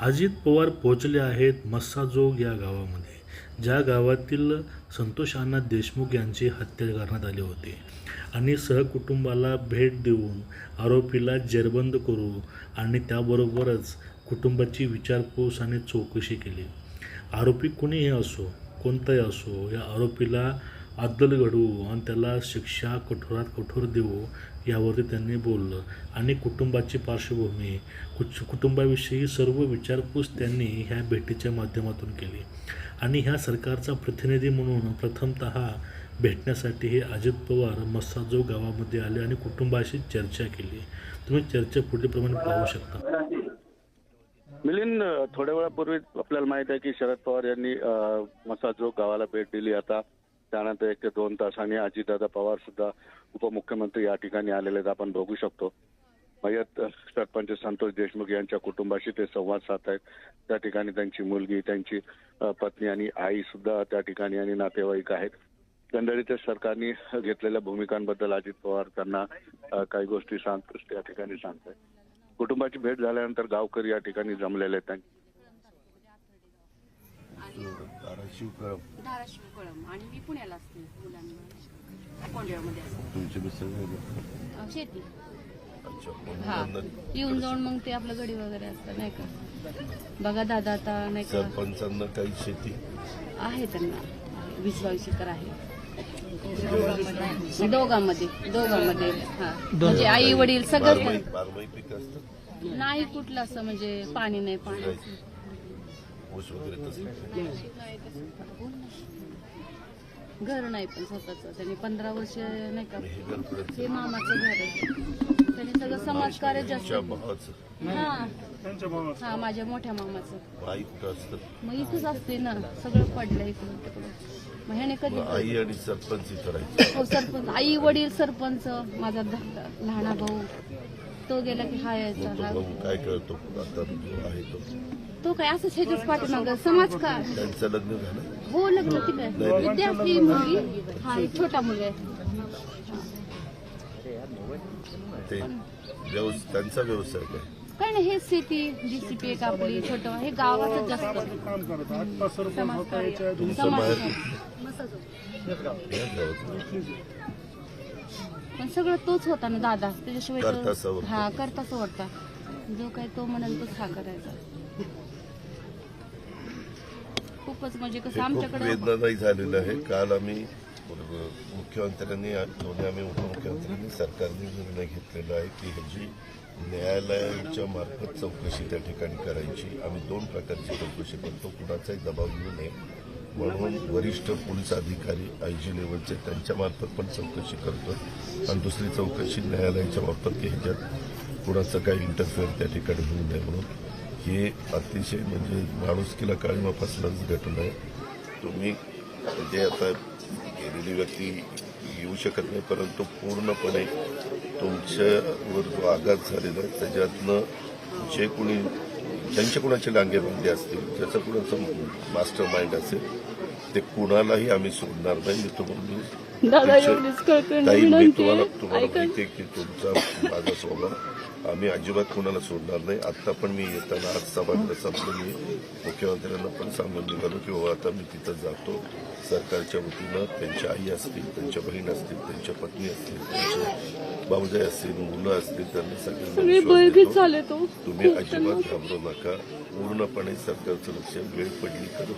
अजित पवार पोहोचले आहेत मस्साजोग या गावामध्ये ज्या गावातील संतोष अण्णा देशमुख यांची हत्या करण्यात आली होती. आणि सहकुटुंबाला भेट देऊन आरोपीला जेरबंद करू आणि त्याबरोबरच कुटुंबाची विचारपूस आणि चौकशी केली. आरोपी कुणीही असो कोणताही असो या आरोपीला अद्दल घडवू आणि त्याला शिक्षा कठोरात कठोर देऊ यावरती त्यांनी बोललं. आणि कुटुंबाची पार्श्वभूमी कुच कुटुंबाविषयी सर्व विचारपूस त्यांनी ह्या भेटीच्या माध्यमातून केली. आणि ह्या सरकारचा प्रतिनिधी म्हणून प्रथमत भेटण्यासाठी हे अजित पवार मस्साजो गावामध्ये आले आणि कुटुंबाशी चर्चा केली. तुम्ही चर्चा पुढीलप्रमाणे पाहू शकता. मिलिंद थोड्या वेळापूर्वी आपल्याला माहीत आहे की शरद पवार यांनी मसाजो गावाला भेट दिली. आता त्यानंतर एक ते दोन तासांनी अजितदादा पवार सुद्धा उपमुख्यमंत्री या ठिकाणी आलेले आपण बघू शकतो. मयत सरपंच संतोष देशमुख यांच्या कुटुंबाशी ते संवाद साधत त्या ठिकाणी त्यांची मुलगी त्यांची पत्नी आणि आई सुद्धा त्या ठिकाणी आणि नातेवाईक आहेत. एकंदरीत सरकारने घेतलेल्या भूमिकांबद्दल अजित पवार त्यांना काही गोष्टी सांग त्या ठिकाणी सांगतायत. कुटुंबाची भेट झाल्यानंतर गावकरी या ठिकाणी जमलेले आहेत त्यांनी. धाराशिव कळम धाराशिव कळम आणि मी पुण्याला असते मुलांना. कोंडेवामध्ये असते. तुमचे मिस्टर नाही का? अं, शेती. अच्छा हा. मुलांना येऊन जाऊन मग ते आपलं गडी वगैरे असतं नाही का? बघा दादा आता नाही का? सरपंचांना काही शेती? आहे त्यांना. वीस बावीस एकर आहे. दोघांमध्ये. दोघांमध्ये. हा. म्हणजे आई वडील सगळं बारमाही पीक नाही कुठलं असं म्हणजे पाणी नाही पाणी ऊस वगैरे तसं घर नाही पण स्वतःच. त्यांनी पंधरा वर्ष नाही का? हे घर हे मामाचं घर आहे. त्यांनी सगळं समाजकार्य जास्त भावाचं. हा. हा माझ्या मोठ्या मामाचं. आई कुठं असतं? मग इथंच असते ना. सगळं पडलं इकडून तिकडून मग ह्याने कधी मग आई आणि सरपंच हो सरपंच. आई वडील सरपंच. माझा धाकटा लहाना भाऊ. तो गेला की हा यायचा मग तो काय करतो आता जो आहे तो. तो काय असंच ह्याच्याच पाठीमागं समाज का? त्यांचं लग्न झालं. हो लग्न तिकडे विद्यार्थी मुलगी? हा एक छोटा मुलगा आहे. ते व्यवस त्यांचा व्यवसाय काय? काय नाही हे शेती जीसीपी एक आपली छोट हे गावाचं जास्त. समाजकार्य तुमचं समाज या गावात पण सगळं तोच होता ना दादा. त्याच्याशिवाय तो- करता सवरता. हा करता सवरता जो काही तो म्हणाल तोच हा करायचा. खूपच म्हणजे हे कसं खूप आमच्याकडे वेदनादायी झालेलं आहे. काल आम्ही मुख्यमंत्र्यांनी दोन्ही आम्ही उपमुख्यमंत्र्यांनी सरकारने निर्णय घेतलेला आहे की ह्याची न्यायालयाच्या मार्फत चौकशी त्या ठिकाणी करायची. आम्ही दोन प्रकारची चौकशी करतो. कुणाचाही दबाव येऊ नये. म्हणून वरिष्ठ पोलीस अधिकारी आय जी लेवलचे त्यांच्या मार्फत पण चौकशी करतो आणि दुसरी चौकशी न्यायालयाच्या मार्फत की ह्याच्यात कुणाचं काही इंटरफेअर त्या ठिकाणी होऊ नये म्हणून. हे अतिशय म्हणजे माणुसकीला काळीमा घटना आहे. तुम्ही म्हणजे आता गेलेली व्यक्ती येऊ शकत नाही परंतु पूर्णपणे तुमच्यावर जो आघात झालेला आहे त्याच्यातनं जे कोणी ज्यांच्या कुणाचे डांगे बांधले असतील ज्याचं कुणाचं मास्टर माइंड असेल ते कुणालाही आम्ही सोडणार नाही. मी तुम्हाला ताई, मी तुम्हाला. तुम्हाला. माहिती आहे की तुमचा माझा स्वभाव आम्ही अजिबात कोणाला सोडणार नाही. आता पण मी येताना आज सभागृह संपलं मी. मुख्यमंत्र्यांना पण सांगून निघालो की बाबा आता मी तिथं जातो. सरकारच्या वतीनं त्यांच्या आई असतील त्यांच्या बहीण असतील त्यांच्या पत्नी असतील त्यांचे भाऊजाई असतील मुलं असतील त्यांना सगळ्यांना तुम्ही अजिबात घाबरू नका. पूर्णपणे सरकारचं लक्ष वेळ पडली तर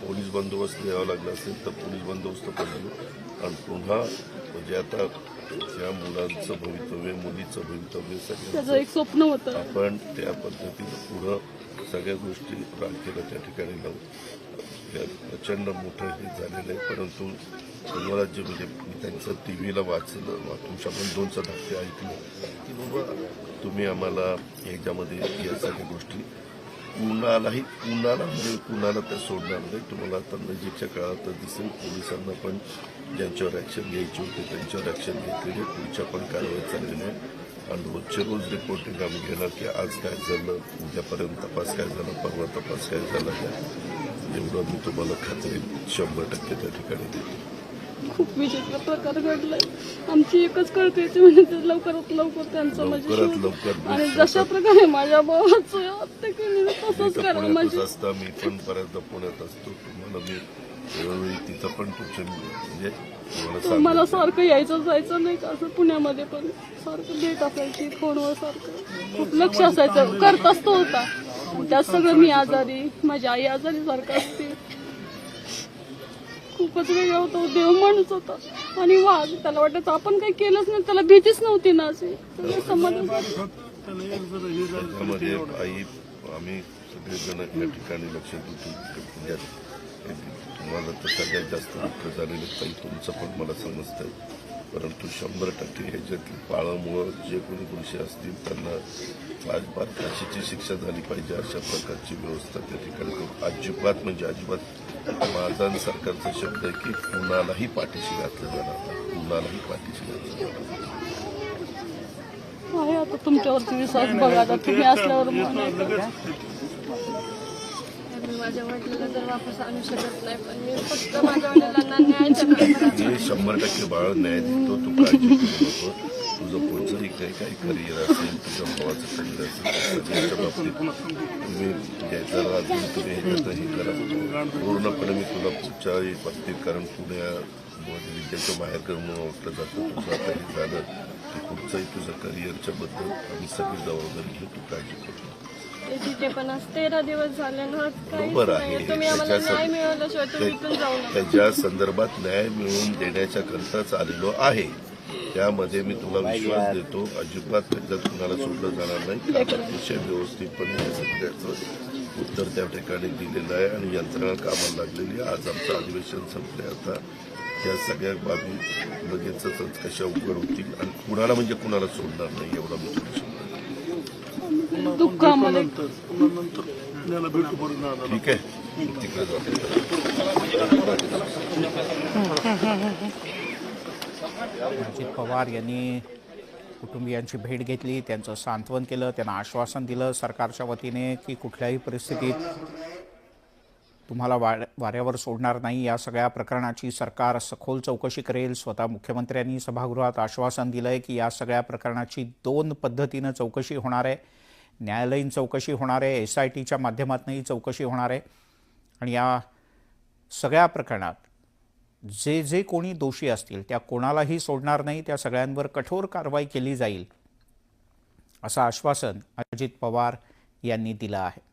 पोलीस बंदोबस्त द्यावा लागला असेल तर पोलीस बंदोबस्त देऊ आणि पुन्हा म्हणजे आता त्या मुलांचं भवितव्य मुलीचं भवितव्य सगळ्यांचं एक स्वप्न होतं. आपण त्या पद्धतीनं पुढं सगळ्या गोष्टी राखीला त्या ठिकाणी लावू. प्रचंड मोठं हे झालेलं आहे. परंतु तुम्हाला जे म्हणजे मी त्यांचं टी व्हीला वाचलं तुमच्या पण दोनचं धाकटे ऐकलं की बाबा तुम्ही आम्हाला याच्यामध्ये या सगळ्या गोष्टी कुणालाही कुणाला म्हणजे कुणाला त्या सोडणार नाही तुम्हाला आता नजीकच्या काळात दिसेल पोलिसांना पण ज्यांच्यावर ॲक्शन घ्यायची होती त्यांच्यावर ॲक्शन घेतलेली. पुढच्या पण कारवाई चाललेली आहे. आणि रोजचे रोज रिपोर्टिंग आम्ही घेणार की आज काय झालं उद्यापर्यंत तपास काय झाला परवा तपास काय झाला काय? एवढं मी तुम्हाला खात्री शंभर टक्के त्या ठिकाणी देतो. खूप विचित्र प्रकार घडलाय. आमची एकच कळते ते म्हणजे लवकरात लवकर त्यांचं म्हणजे लवकरात शिव- लवकर आणि जशा प्रकारे माझ्या भावाचं हत्या केली मी तसंच तर करा. पुण्यातच माझी असता मी पण बऱ्याचदा पुण्यात असतो. तुम्हाला मी वेळोवेळी तिथं पण तुमचे म्हणजे तुम्हाला मला. सारखं यायचं जायचं नाही का? असं पुण्यामध्ये पण सारखं भेट असायची फोनवर सारखं. खूप लक्ष असायचं. करताच तो होता. त्यात सगळं मी आजारी माझी आई आजारी सारखं असते. खूपच वेगळा होता देव माणूस होता. आणि वाघ त्याला वाटायचं आपण काही केलंच नाही त्याला भीतीच नव्हती ना अशी. समाजात त्याच्यामध्ये आई आम्ही सगळेजण या ठिकाणी लक्ष देतो. म्हणजे तुम्हाला तर सगळ्यात जास्त दुःख झालेलं काही तुमचं पण मला समजतंय. परंतु शंभर टक्के ह्याच्यातली पाळामुळं जे कोणी दोषी असतील त्यांना अजिबात फाशीची शिक्षा झाली पाहिजे अशा प्रकारची व्यवस्था त्या ठिकाणी करू. अजिबात म्हणजे अजिबात माझा सरकारचा शब्द आहे की कुणालाही पाठीशी घातलं जाणार नाही. कुणालाही पाठीशी घातलं जाणार नाही. आता तुमच्यावरती विश्वास बघा तुम्ही असल्यावर माझ्या वडिलांना तर वापस आणू शकत नाही पण मी फक्त माझ्या वडिलांना शंभर टक्के बाळ न्याय देतो तू काळजी करू नको. तुझं पुढचंही काही काही करिअर असेल तुझ्या भावाचं करिअर असेल तर बाबतीत तुम्ही घ्यायचा अजून तुम्ही हे करा. पूर्णपणे मी तुला पुढच्या बाबतीत कारण पुण्या म्हणजे विद्याचं बाहेर म्हणून ओळखलं जातं तुझं आता हे झालं की पुढचंही तुझं करिअरच्या बद्दल आम्ही सगळी जबाबदारी घेऊ तू काळजी करू तिथे पण आज तेरा दिवस झाले ना काहीच बरोबर आहे. नाहीये. तुम्ही आम्हाला त्याच्या न्याय मिळवल्याशिवाय तुम्ही इथून जाऊ नका. त्याच्या संदर्भात न्याय मिळवून देण्याच्या करताच आलेलो आहे. त्यामध्ये मी तुला विश्वास देतो. अजिबात त्याच्यात कुणाला सोडलं जाणार नाही. कारण अतिशय व्यवस्थितपणे या सगळ्याचं उत्तर त्या ठिकाणी दिलेलं आहे आणि यंत्रणा कामाला लागलेली आहे. आज आमचं अधिवेशन संपले आता त्या सगळ्या बाबी लगेचच कशा उघड होतील आणि कुणाला म्हणजे कुणाला सोडणार नाही एवढा मी तुला शब्द देतो. दुःख आम्हाला ठीक आहे तिकडे अजित पवार यांनी कुटुंबियांची भेट घेतली त्यांचं सांत्वन केलं त्यांना आश्वासन दिलं सरकारच्या वतीने की कुठल्याही परिस्थितीत तुम्हाला वा वाऱ्यावर सोडणार नाही. या सगळ्या प्रकरणाची सरकार सखोल चौकशी करेल. स्वतः मुख्यमंत्र्यांनी सभागृहात आश्वासन दिलं आहे की या सगळ्या प्रकरणाची दोन पद्धतीनं चौकशी होणार आहे. न्यायालयीन चौकशी होणार आहे एस आय टीच्या माध्यमातूनही चौकशी होणार आहे. आणि या सगळ्या प्रकरणात जे जे कोणी दोषी असतील त्या कोणालाही सोडणार नाही त्या सगळ्यांवर कठोर कारवाई केली जाईल असं आश्वासन अजित पवार यांनी दिलं आहे.